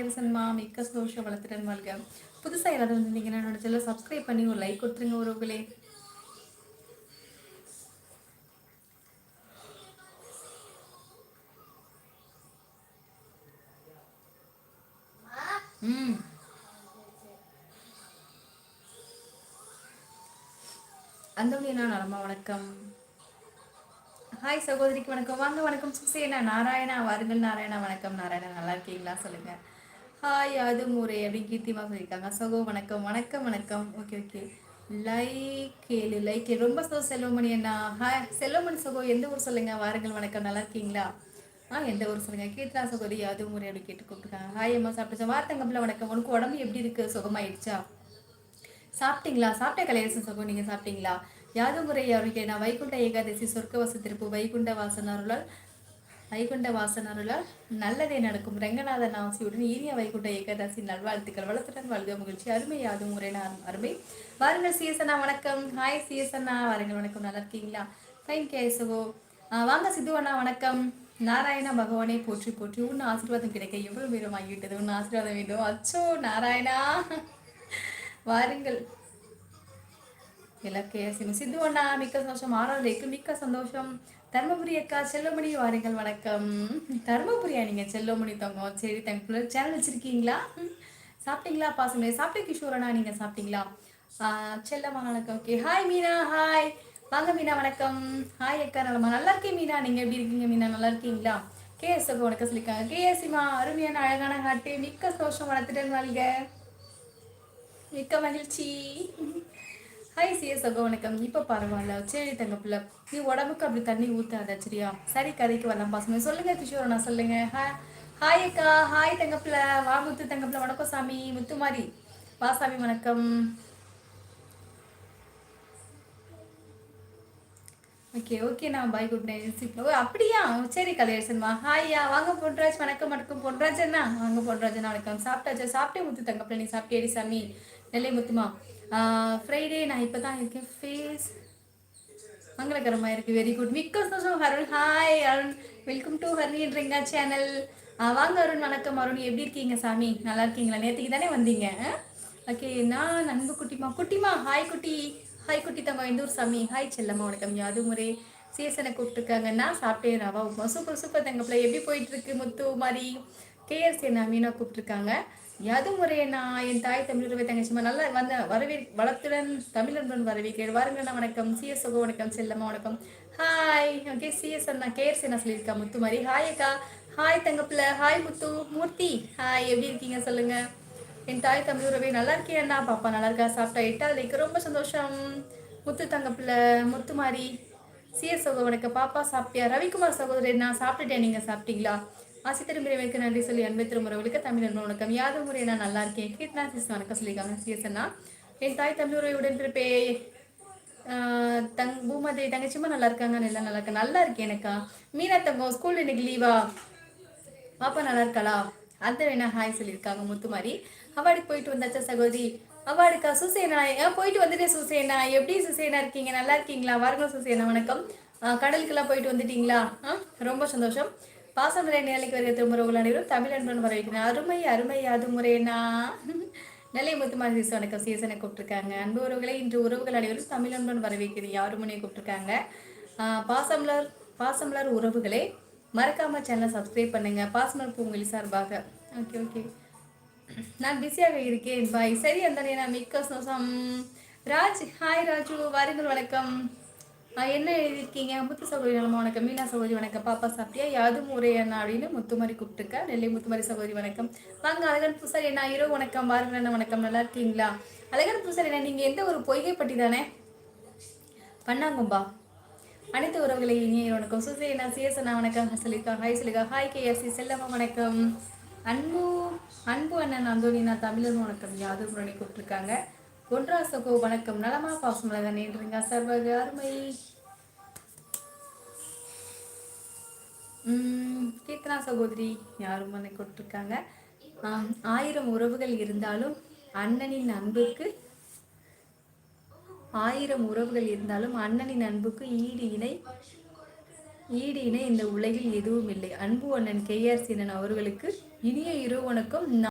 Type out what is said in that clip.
வயது சன்மா மிக்க சந்தோஷம் வளர்த்துடன் வாழ்க. புதுசாக யாராவது வந்திருந்தீங்கன்னா என்னோட சேனல் சப்ஸ்கிரைப் பண்ணி ஒரு லைக் கொடுத்துருங்க உறவுகளே. ம். அந்தோனியனா நலமா வணக்கம். ஹாய் சகோதரிக்கு வணக்கம். வாங்க வணக்கம். சுசேனா நாராயணா வாருங்கள். நாராயணா வணக்கம். நாராயணா நல்லா இருக்கீங்களா? சொல்லுங்கள் ஹாய் அது முறை அப்படி கீர்த்திமா சொல்லியிருக்காங்க. சகோ வணக்கம் வணக்கம் வணக்கம். ஓகே ஓகே லைக் கேளு லைக் கேளு ரொம்ப சோ செல்வமணி அண்ணா. ஹாய் செல்வமணி சகோ எந்த ஊர் சொல்லுங்க? வாருங்கள் வணக்கம். நல்லா இருக்கீங்களா? ஆ எந்த ஊர் சொல்லுங்க? கீர்த்தனா சகோதரி அது முறை அப்படி கேட்டு கூப்பிட்டுருக்காங்க. ஹாய் அம்மா சாப்பிட்டு வார்த்தைங்கப்பில் வணக்கம். உனக்கு உடம்பு எப்படி இருக்கு? சுகமாயிடுச்சா? சாப்பிட்டீங்களா? சாப்பிட்ட கலையரசன் சகோ நீங்க சாப்பிட்டீங்களா? யாதுமுறை அவருக்கு நான் வைகுண்ட ஏகாதசி சொர்க்க வசத்திருப்பு வைகுண்ட வாசனாருளால் வைகுண்ட வாசனருளால் நல்லதே நடக்கும். ரங்கநாதன் ஆசியுடன் இனிய வைகுண்ட ஏகாதசி நல்வாழ்த்துக்கள். வளத்துடன் வாழ்க மகிழ்ச்சி. அருமை யாது முறை நான் அருமை. வாருங்கள் சிஎஸ்அண்ணா வணக்கம். ஹாய் சிஎஸ்அண்ணா வாருங்கள் வணக்கம். நல்லா இருக்கீங்களா? ஃபைன் கேசவோ. வாங்க சித்து அண்ணா வணக்கம். நாராயணா பகவானை போற்றி போற்றி. உன் ஆசீர்வாதம் கிடைக்க எவ்வளவு பேரும் ஆகிவிட்டது? உன் ஆசீர்வாதம் வேண்டும். அச்சோ நாராயணா. வாருங்கள். இலக்கிய சிவ சித்து அண்ணா மிக்க சந்தோஷம். ஆராதனைக்கு மிக்க சந்தோஷம். தர்மபுரி அக்கா செல்லமணி வாருங்கள் வணக்கம். தர்மபுரியா நீங்க செல்லமணி தங்கம். சரி தங்க சேனல் வச்சிருக்கீங்களா? சாப்பிட்டீங்களா? பாசமே சாப்பிட்ட கிஷோரனா நீங்க சாப்பிட்டீங்களா? செல்லம்மா வணக்கம் ஓகே ஹாய் மீனா ஹாய் வாங்க மீனா வணக்கம். ஹாய் அக்கா நலமா? நல்லா இருக்கேன் மீனா. நீங்க எப்படி இருக்கீங்க மீனா? நல்லா இருக்கீங்களா? கேஎஸ் எஸ் வணக்கம் சொல்லியிருக்காங்க கேஎஸ்இமா அருமையான அழகான காட்டு மிக்க சந்தோஷம் வளர்த்துட்டு வாழ்க. மிக்க மகிழ்ச்சி. ஹாய் சிஎஸ் அகோ வணக்கம். இப்போ பரவாயில்ல. சரி தங்க நீ உடம்புக்கு அப்படி தண்ணி ஊற்றாத சரியா? சரி கதைக்கு வரலாம் பசங்க சொல்லுங்க கிஷோர் நான் சொல்லுங்க. ஹாய் ஹாய் அக்கா. ஹாய் தங்க வா முத்து தங்க வணக்கம் சாமி. முத்துமாரி. வா சாமி வணக்கம். ஓகே ஓகே நான் பாய் குட் நைட் ஓ அப்படியா? சரி கலையரசன்மா ஹாய்யா வாங்க பொன்ராஜ் வணக்கம் வணக்கம். பொன்ராஜ் அண்ணா வாங்க பொன்ராஜ் அண்ணா வணக்கம். சாப்பிட்டாச்சா? சாப்பிட்டே முத்து தங்கப்பிள்ளை நீ சாப்பிட்டேடி சாமி? நெல்லை முத்துமா? ஃப்ரைடே நான் இப்போ தான் இருக்கேன் ஃபேஸ் மங்களகரமாக இருக்குது வெரி குட் மிக்க சந்தோஷம் Arun hi Arun welcome to ஹர்னின்றீங்க channel வாங்க அருண் வணக்கம் அருண் எப்படி இருக்கீங்க சாமி? நல்லா இருக்கீங்களா? நேற்றுக்கு தானே வந்தீங்க ஓகே நான் அன்பு குட்டிமா. குட்டிமா ஹாய் குட்டி. ஹாய் குட்டி தங்க இந்தூர் சாமி? ஹாய் செல்லம்மா வணக்கம். யாது முறை சீசனை கூப்பிட்டுருக்காங்க. நான் சாப்பிட்டேன் ரவா உப்புமா. சூப்பர் சூப்பர் தங்கப்பில் எப்படி போயிட்டுருக்கு முத்து மாதிரி கேஎஸ்சி என்ன மீனா கூப்பிட்டுருக்காங்க. யாது முறையண்ணா என் தாய் தமிழ் தங்கச்சிமா நல்லா வந்த வரவே வளத்துடன் தமிழன்புடன் வரவேற்கிறேன் வாருங்கண்ணா வணக்கம். சிஎஸ் சுக வணக்கம். செல்லம்மா வணக்கம். ஹாய் ஓகே சிஎஸ் அண்ணா கேர்ஸ் என்ன சொல்லியிருக்கா முத்து மாதிரி ஹாய் அக்கா. ஹாய் தங்கப்பில். ஹாய் முத்து. மூர்த்தி. ஹாய் எப்படி இருக்கீங்க சொல்லுங்கள் என் தாய் தமிழ் உறவே நல்லா இருக்கேன் பாப்பா நல்லா இருக்கா? சாப்பிட்டா எட்டாவதுக்கு ரொம்ப சந்தோஷம். முத்து தங்கப்பில். பிள்ளை முத்து மாறி சிஎஸ் சகோதரனுக்கு பாப்பா சாப்பிட்டியா? ரவிக்குமார் சகோதரி நான் சாப்பிட்டுட்டேன். நீங்கள் சாப்பிட்டீங்களா? ஆசி திருமுறைக்கு நன்றி சொல்லி அன்பை திருமுறைகளுக்கு தமிழ் வணக்கம். யாதவ் முறை நான் நல்லா இருக்கேன். கீர்த்தனா சிஸ் வணக்கம் சொல்லியிருக்காங்க சிஎஸ் என் தாய் தம்பி உறவுடன் இருப்பே தங் பூமாதேவி தங்கச்சிமா நல்லா இருக்காங்க. நல்லா நல்லா இருக்கா நல்லா இருக்கேன் எனக்கா. மீனா தங்கம் ஸ்கூல் இன்னைக்கு லீவா பாப்பா நல்லா இருக்காளா? அந்த வேணா ஹாய் சொல்லியிருக்காங்க முத்துமாரி. அவார்டுக்கு போயிட்டு வந்தாச்சா சகோதரி? அவார்டுக்கா? சுசேனா ஏன் போயிட்டு வந்துட்டேன் சுசேனா. எப்படி சுசேனா இருக்கீங்க? நல்லா இருக்கீங்களா? வாருங்க சுசேனா வணக்கம். கடலுக்கெல்லாம் போயிட்டு வந்துட்டீங்களா? ரொம்ப சந்தோஷம். பாசமலை நிலைக்கு வருகிற திருமுறைகள் அனைவரும் தமிழ் அன்பன் வர வைக்கிறேன் அருமை அருமை அது முறைனா நெல்லை முத்துமாரி சிசு வணக்கம். சீசனை கூப்பிட்டுருக்காங்க. அன்பு உறவுகளை இன்று உறவுகள் அனைவரும் தமிழ் அன்பன் வர யாரு மணியை கூப்பிட்டுருக்காங்க? பாசமலர் பாசமலர் உறவுகளே மறக்காம சேனலை சப்ஸ்கிரைப் பண்ணுங்க. பாசமலர் பூங்குழி சார்பாக. ஓகே ஓகே நான் பிஸியாக இருக்கேன். பாய். சரி அந்த நான் மிக்க சோசம் ராஜ் ஹாய் ராஜு. வாருங்கள் வணக்கம். என்ன எழுதியிருக்கீங்க? முத்து சகோதரி நலமா வணக்கம். மீனா சகோதரி வணக்கம். பாப்பா சாப்பிட்டியா? யாது முறை அப்படின்னு முத்துமாரி கூப்பிட்டுருக்க. நெல்லை முத்துமாரி சகோதரி வணக்கம். வாங்க அழகன் புசார் என்ன இரோ வணக்கம். பாருங்க அண்ணா வணக்கம். நல்லா இருக்கீங்களா? அழகன் புசார் என்ன நீங்கள் எந்த ஒரு பொய்கைப்பட்டி தானே? பண்ணாங்கம்பா அனைத்து உறவுகளை இனிய வணக்கம் சுசேனா சிஎஸ்எனா வணக்கம். சொல்லிக்கா ஹாய் சொல்லிக்கா ஹாய் கேஎஃப்சி செல்லம்மா வணக்கம். அன்பு அன்பு அண்ணன் அந்தோனினா தமிழன் வணக்கம். யாது கூப்பிட்டுருக்காங்க. ஒன்றா சகோ வணக்கம். நலமா பாசமலக நேன்றீங்க சர்வக அருமை. கீர்த்தனா சகோதரி யாரும் மனை கொடுத்துருக்காங்க. ஆயிரம் உறவுகள் இருந்தாலும் அண்ணனின் அன்புக்கு ஆயிரம் உறவுகள் இருந்தாலும் அண்ணனின் அன்புக்கு ஈடு இணை ஈடு இணை இந்த உலகில் எதுவும் இல்லை. அன்பு அண்ணன் கே ஆர் சீனன் அவர்களுக்கு இனிய இரவு வணக்கம்.